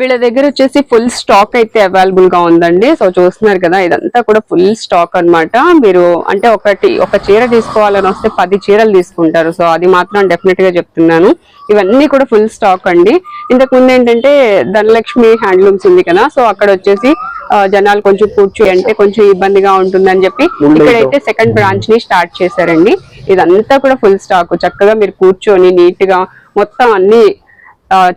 S1: వీళ్ళ దగ్గర వచ్చేసి ఫుల్ స్టాక్ అయితే అవైలబుల్గా ఉందండి. సో చూస్తున్నారు కదా ఇదంతా కూడా ఫుల్ స్టాక్ అన్నమాట. మీరు అంటే ఒకటి ఒక చీర తీసుకోవాలని వస్తే పది చీరలు తీసుకుంటారు. సో అది మాత్రం డెఫినెట్గా చెప్తున్నాను. ఇవన్నీ కూడా ఫుల్ స్టాక్ అండి. ఇంతకు ముందు ఏంటంటే ధనలక్ష్మి హ్యాండ్లూమ్స్ ఉంది కదా సో అక్కడ వచ్చేసి జనాలు కొంచెం కూర్చోయి అంటే కొంచెం ఇబ్బందిగా ఉంటుందని చెప్పి ఇక్కడైతే సెకండ్ బ్రాంచ్ని స్టార్ట్ చేశారండి. ఇదంతా కూడా ఫుల్ స్టాక్ చక్కగా మీరు కూర్చొని నీట్గా మొత్తం అన్ని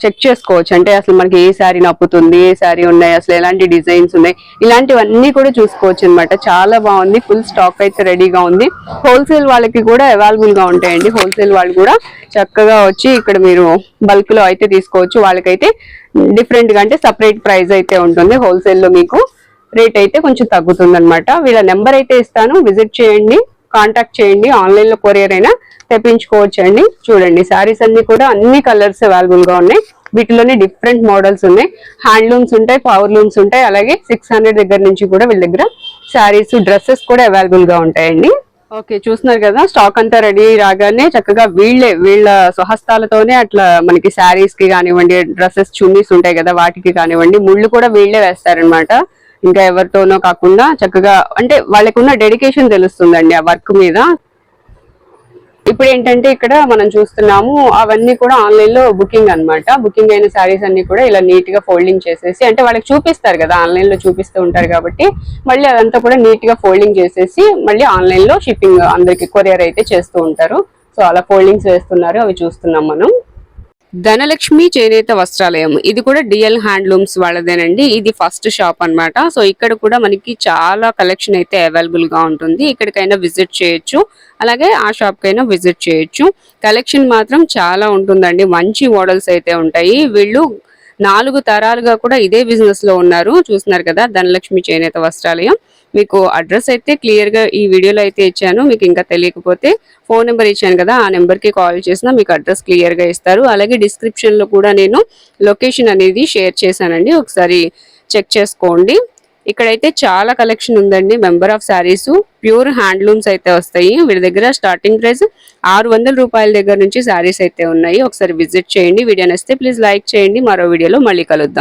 S1: చెక్ చేసుకోవచ్చు. అంటే అసలు మనకి ఏ శారీ నప్పుతుంది ఏ శారీ ఉన్నాయి అసలు ఎలాంటి డిజైన్స్ ఉన్నాయి ఇలాంటివన్నీ కూడా చూసుకోవచ్చు అనమాట చాలా బాగుంది. ఫుల్ స్టాక్ అయితే రెడీగా ఉంది. హోల్సేల్ వాళ్ళకి కూడా అవైలబుల్గా ఉంటాయండి. హోల్సేల్ వాళ్ళు కూడా చక్కగా వచ్చి ఇక్కడ మీరు బల్క్లో అయితే తీసుకోవచ్చు. వాళ్ళకైతే డిఫరెంట్గా అంటే సపరేట్ ప్రైస్ అయితే ఉంటుంది. హోల్సేల్లో మీకు రేట్ అయితే కొంచెం తగ్గుతుంది అనమాట వీళ్ళ నెంబర్ అయితే ఇస్తాను. విజిట్ చేయండి. కాంటాక్ట్ చేయండి. ఆన్లైన్లో కొరియర్ అయినా తెప్పించుకోవచ్చు అండి చూడండి సారీస్ అన్ని కూడా అన్ని కలర్స్ అవైలబుల్గా ఉన్నాయి. వీటిలోనే డిఫరెంట్ మోడల్స్ ఉన్నాయి. హ్యాండ్లూమ్స్ ఉంటాయి పవర్ లూమ్స్ ఉంటాయి. అలాగే సిక్స్ హండ్రెడ్ దగ్గర నుంచి కూడా వీళ్ళ దగ్గర శారీస్ డ్రెస్సెస్ కూడా అవైలబుల్గా ఉంటాయండి. ఓకే చూస్తున్నారు కదా స్టాక్ అంతా రెడీ రాగానే చక్కగా వీళ్ళే వీళ్ళ స్వహస్తాలతోనే అట్లా మనకి శారీస్కి కానివ్వండి డ్రెస్సెస్ చున్నీస్ ఉంటాయి కదా వాటికి కానివ్వండి ముళ్ళు కూడా వీళ్ళే వేస్తారనమాట ఇంకా ఎవరితోనో కాకుండా చక్కగా అంటే వాళ్ళకి ఉన్న డెడికేషన్ తెలుస్తుందండి ఆ వర్క్ మీద. ఇప్పుడు ఏంటంటే ఇక్కడ మనం చూస్తున్నాము అవన్నీ కూడా ఆన్లైన్లో బుకింగ్ అన్నమాట. బుకింగ్ అయిన శారీస్ అన్ని కూడా ఇలా నీట్గా ఫోల్డింగ్ చేసేసి అంటే వాళ్ళకి చూపిస్తారు కదా ఆన్లైన్లో చూపిస్తూ ఉంటారు కాబట్టి మళ్ళీ అదంతా కూడా నీట్గా ఫోల్డింగ్ చేసేసి మళ్ళీ ఆన్లైన్లో షిప్పింగ్ అందరికి కొరియర్ అయితే చేస్తూ ఉంటారు. సో అలా ఫోల్డింగ్స్ వేస్తున్నారు అవి చూస్తున్నాం మనం. ధనలక్ష్మి చేనేత వస్త్రాలయం. ఇది కూడా డిఎల్ హ్యాండ్లూమ్స్ వాళ్ళదేనండి. ఇది ఫస్ట్ షాప్ అన్నమాట. సో ఇక్కడ కూడా మనకి చాలా కలెక్షన్ అయితే అవైలబుల్గా ఉంటుంది. ఇక్కడికైనా విజిట్ చేయొచ్చు. అలాగే ఆ షాప్ కైనా విజిట్ చేయొచ్చు. కలెక్షన్ మాత్రం చాలా ఉంటుందండి. మంచి మోడల్స్ అయితే ఉంటాయి. వీళ్ళు నాలుగు తరాలుగా కూడా ఇదే బిజినెస్లో ఉన్నారు. చూస్తున్నారు కదా ధనలక్ష్మి చేనేత వస్త్రాలయం. మీకు అడ్రస్ అయితే క్లియర్గా ఈ వీడియోలో అయితే ఇచ్చాను. మీకు ఇంకా తెలియకపోతే ఫోన్ నెంబర్ ఇచ్చాను కదా ఆ నెంబర్కి కాల్ చేసినా మీకు అడ్రస్ క్లియర్గా ఇస్తారు. అలాగే డిస్క్రిప్షన్లో కూడా నేను లొకేషన్ అనేది షేర్ చేశానండి. ఒకసారి చెక్ చేసుకోండి. ఇక్కడైతే చాలా కలెక్షన్ ఉందండి member of saris pure handlooms అయితే వస్తాయి. వీడి దగ్గర స్టార్టింగ్ ప్రైస్ ఆరు వందల రూపాయల దగ్గర నుంచి శారీస్ అయితే ఉన్నాయి. ఒకసారి విజిట్ చేయండి. వీడియో నచ్చితే ప్లీజ్ లైక్ చేయండి. మరో వీడియోలో మళ్ళీ కలుద్దాం.